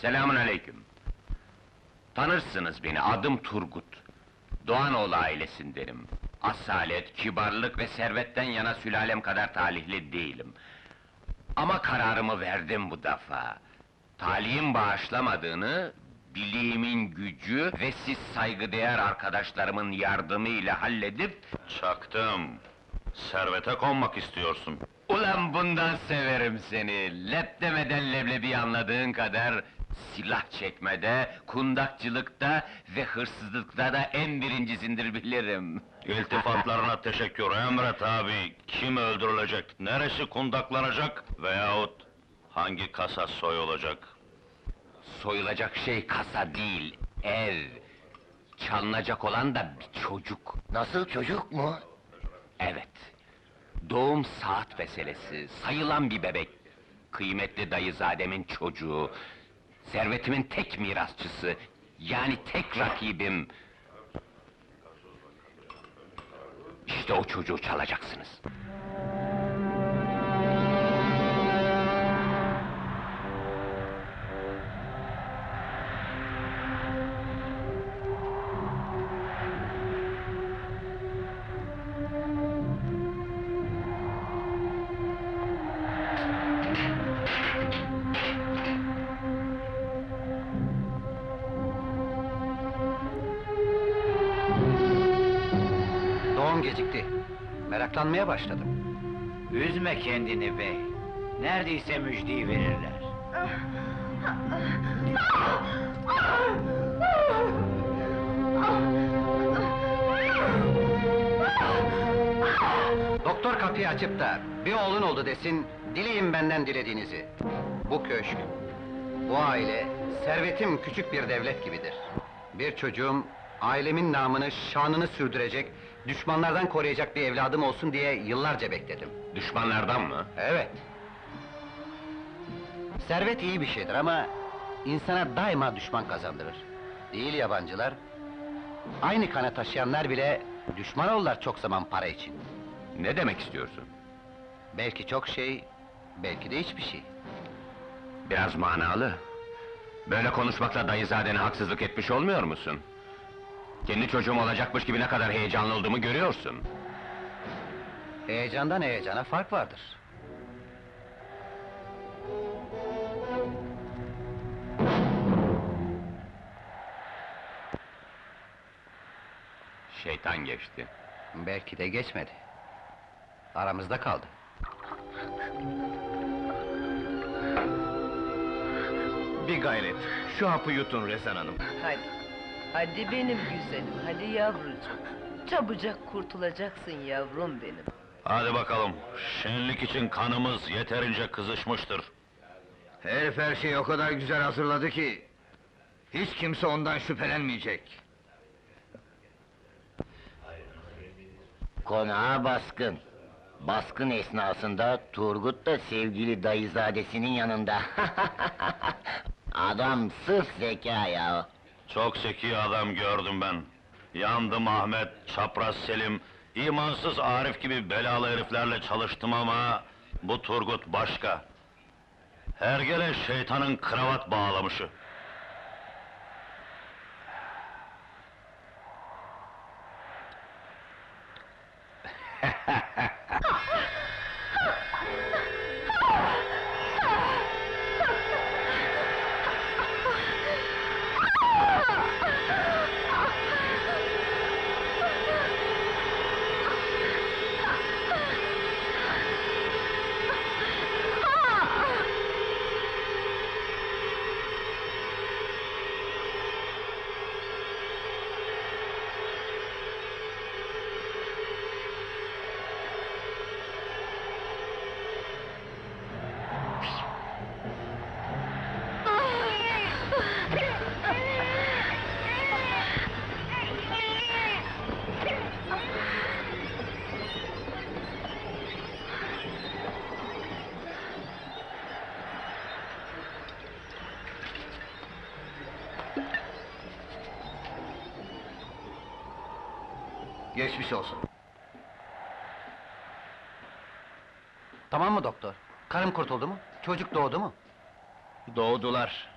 Selamun aleyküm. Tanırsınız beni, adım Turgut. Doğanoğlu ailesindenim. Asalet, kibarlık ve servetten yana sülalem kadar talihli değilim. Ama kararımı verdim bu defa. Talihim bağışlamadığını, bileğimin gücü ve siz saygıdeğer arkadaşlarımın yardımıyla halledip... Çaktım. Servete konmak istiyorsun. Ulan bundan severim seni. Lep demeden leblebi anladığın kadar... ...silah çekmede, kundakçılıkta ve hırsızlıkta da en birincisindir bilirim. İltifatlarına teşekkür emret abi. Kim öldürülecek, neresi kundaklanacak veyahut hangi kasa soyulacak? Soyulacak şey kasa değil, ev. Çalınacak olan da bir çocuk. Nasıl çocuk mu? Evet. Doğum saat meselesi, sayılan bir bebek. Kıymetli dayızademin çocuğu. Servetimin tek mirasçısı. Yani tek rakibim. İşte o çocuğu çalacaksınız. Doğum gecikti. Meraklanmaya başladım. Üzme kendini bey. Neredeyse müjdeyi verirler. Doktor kapıyı açıp da bir oğlun oldu desin, dileyin benden dilediğinizi. Bu köşk, bu aile, servetim küçük bir devlet gibidir. Bir çocuğum, ailemin namını, şanını sürdürecek, düşmanlardan koruyacak bir evladım olsun diye yıllarca bekledim. Düşmanlardan mı? Evet. Servet iyi bir şeydir ama insana daima düşman kazandırır. Değil yabancılar. Aynı kanı taşıyanlar bile düşman olurlar çok zaman para için. Ne demek istiyorsun? Belki çok şey, belki de hiçbir şey. Biraz manalı. Böyle konuşmakla dayızadene haksızlık etmiş olmuyor musun? Kendi çocuğum olacakmış gibi ne kadar heyecanlı olduğumu görüyorsun. Heyecandan heyecana fark vardır. Şeytan geçti. Belki de geçmedi. Aramızda kaldı. Bir gayret, şu hapı yutun Rezan Hanım. Hadi, hadi benim güzelim, hadi yavrucuğum. Çabucak kurtulacaksın yavrum benim. Hadi bakalım, şenlik için kanımız yeterince kızışmıştır. Herif her şeyi o kadar güzel hazırladı ki... ...hiç kimse ondan şüphelenmeyecek. Konağa baskın. Baskın esnasında Turgut da sevgili dayızadesinin yanında. Adam sırf zeka ya. Çok zeki adam gördüm ben. Yandım Ahmet, çapraz Selim, imansız Arif gibi belalı heriflerle çalıştım ama... ...bu Turgut başka. Hergele şeytanın kravat bağlamışı. Geçmiş olsun. Tamam mı doktor? Karım kurtuldu mu? Çocuk doğdu mu? Doğdular.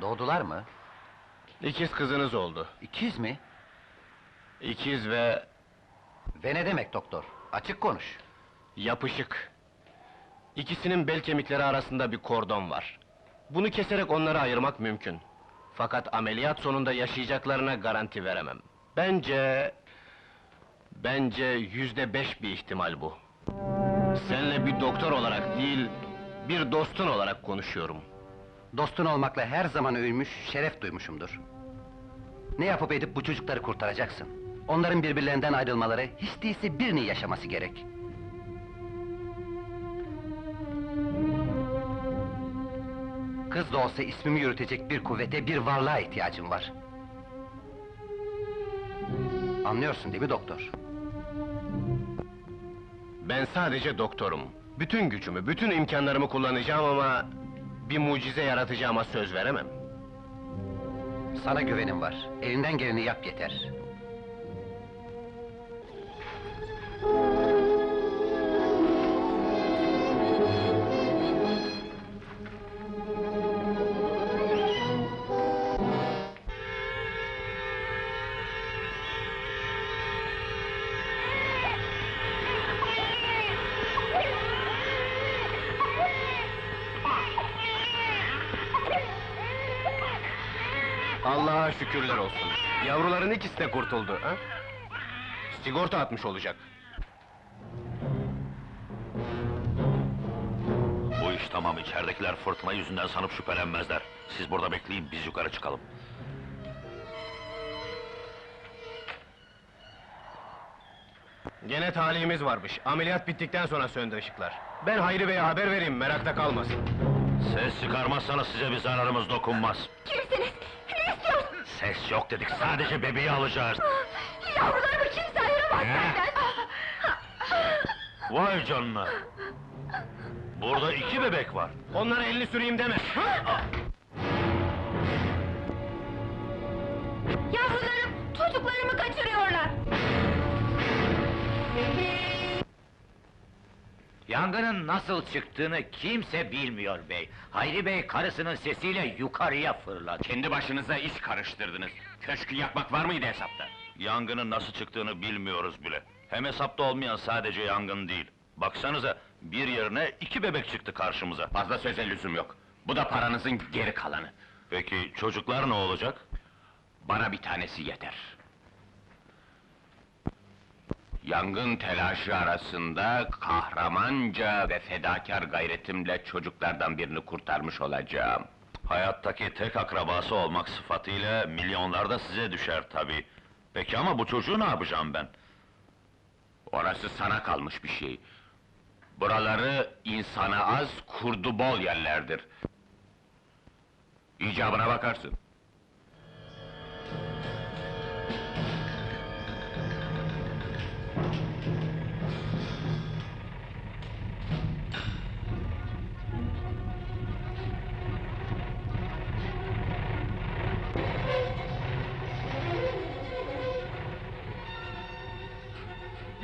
Doğdular mı? İkiz kızınız oldu. İkiz mi? İkiz ve Ve ne demek doktor? Açık konuş. yapışık. İkisinin bel kemikleri arasında bir kordon var. Bunu keserek onları ayırmak mümkün. Fakat ameliyat sonunda yaşayacaklarına garanti veremem. Bence... Bence yüzde beş bir ihtimal bu. Seninle bir doktor olarak değil, bir dostun olarak konuşuyorum. Dostun olmakla her zaman övülmüş, şeref duymuşumdur. Ne yapıp edip bu çocukları kurtaracaksın? Onların birbirlerinden ayrılmaları, hiç değilse birinin yaşaması gerek. Kız da olsa ismimi yürütecek bir kuvvete, bir varlığa ihtiyacım var. Anlıyorsun değil mi doktor? Ben sadece doktorum. Bütün gücümü, bütün imkanlarımı kullanacağım ama... ...bir mucize yaratacağıma söz veremem. Sana güvenim var. Elinden geleni yap yeter. Allah'a şükürler olsun. Yavruların ikisi de kurtuldu, ha? Sigorta atmış olacak. Bu iş tamam, içeridekiler fırtına yüzünden sanıp şüphelenmezler. Siz burada bekleyin, biz yukarı çıkalım. Gene talihimiz varmış. Ameliyat bittikten sonra söndü ışıklar. Ben Hayri Bey'e haber vereyim, merakta kalmasın. Ses çıkarmazsanız size bir zararımız dokunmaz. Kimsiniz? Ses yok dedik, sadece bebeği alacağız. Yavrularımı kimse ayıramaz benden! Vay canına! Burada iki bebek var. Onlara elini süreyim deme! Yavrularım, çocuklarımı kaçırıyorlar! Yangının nasıl çıktığını kimse bilmiyor bey. Hayri bey karısının sesiyle yukarıya fırladı. Kendi başınıza iş karıştırdınız. Köşkü yakmak var mıydı hesapta? Yangının nasıl çıktığını bilmiyoruz bile. Hem hesapta olmayan sadece yangın değil. Baksanıza, bir yerine iki bebek çıktı karşımıza. Fazla söze lüzum yok. Bu da paranızın geri kalanı. Peki çocuklar ne olacak? Bana bir tanesi yeter. Yangın telaşı arasında kahramanca ve fedakar gayretimle çocuklardan birini kurtarmış olacağım. Hayattaki tek akrabası olmak sıfatıyla milyonlar da size düşer tabii. Peki ama bu çocuğu ne yapacağım ben? Orası sana kalmış bir şey. Buraları insana az, kurdu bol yerlerdir. İcabına bakarsın.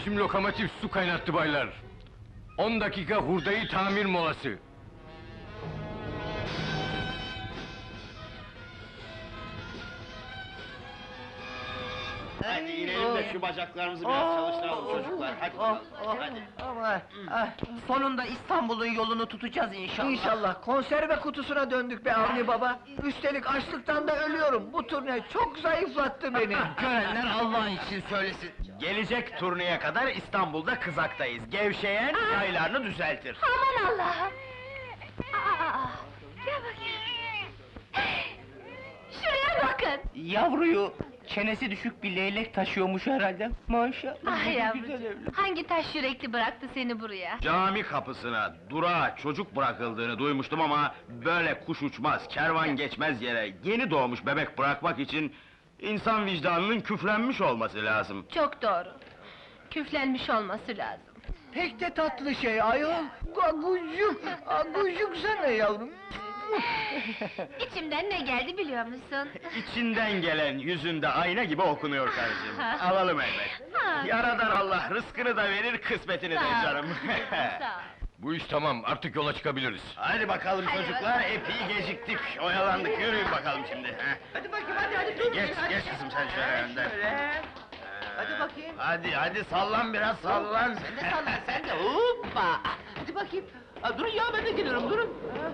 Bizim lokomotif su kaynattı baylar. 10 dakika hurdayı tamir molası. Hadi inelim de şu bacaklarımızı biraz çalıştıralım çocuklar. Hadi bakalım, hadi. Ama ah, sonunda İstanbul'un yolunu tutacağız inşallah. İnşallah konserve kutusuna döndük be Avni baba. Üstelik açlıktan da ölüyorum. Bu turne çok zayıflattı beni. Görenler Allah'ın için söylesin. Gelecek turneye kadar İstanbul'da kızaktayız. Gevşeyen yaylarını düzeltir. Aman Allah'ım! Aa, gel bakayım. Şuraya bakın! Yavruyu çenesi düşük bir leylek taşıyormuş herhalde. Maşallah. Ah ne yavrucuğum, evlat. hangi taş yürekli bıraktı seni buraya? Cami kapısına, durağa çocuk bırakıldığını duymuştum ama... ...böyle kuş uçmaz, kervan geçmez yere yeni doğmuş bebek bırakmak için... ...insan vicdanının küflenmiş olması lazım. Çok doğru. Küflenmiş olması lazım. Pek de tatlı şey ayol. Gagucuk, gagucuk sana yavrum. İçimden ne geldi biliyor musun? İçinden gelen yüzünde ayna gibi okunuyor karıcığım. Alalım elbet. Ha. Yaradan Allah rızkını da verir, kısmetini de Sağ ol. canım. Sağ ol. Bu iş tamam, artık yola çıkabiliriz. Hadi bakalım çocuklar, epey geciktik, oyalandık, yürüyün bakalım şimdi. ha. Hadi bakayım hadi hadi dur. Geç, geç kızım sen şöyle önden. Hadi bakayım. Hadi, hadi sallan biraz, sallan. Sen de sallan sen de hoppa. Hadi bakayım. Aa, durun ya ben de geliyorum durun. Ha.